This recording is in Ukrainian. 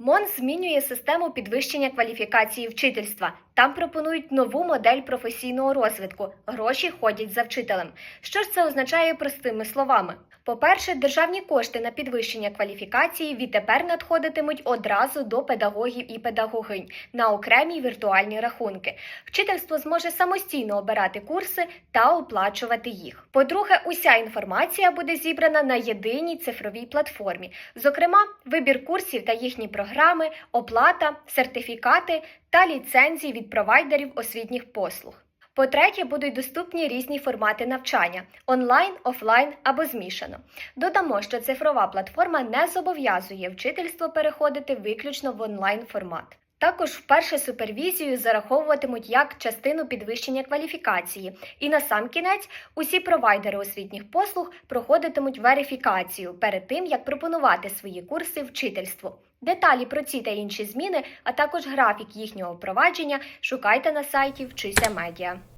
МОН змінює систему підвищення кваліфікації вчительства. Там пропонують нову модель професійного розвитку. Гроші ходять за вчителем. Що ж це означає простими словами? По-перше, державні кошти на підвищення кваліфікації відтепер надходитимуть одразу до педагогів і педагогинь на окремі віртуальні рахунки. Вчительство зможе самостійно обирати курси та оплачувати їх. По-друге, уся інформація буде зібрана на єдиній цифровій платформі. Зокрема, вибір курсів та їхні програми, оплата, сертифікати та ліцензії від провайдерів освітніх послуг. По-третє, будуть доступні різні формати навчання онлайн, офлайн або змішано. Додамо, що цифрова платформа не зобов'язує вчительство переходити виключно в онлайн формат. Також вперше супервізію зараховуватимуть як частину підвищення кваліфікації, і на сам кінець усі провайдери освітніх послуг проходитимуть верифікацію перед тим, як пропонувати свої курси вчительству. Деталі про ці та інші зміни, а також графік їхнього впровадження шукайте на сайті Вчися Медіа.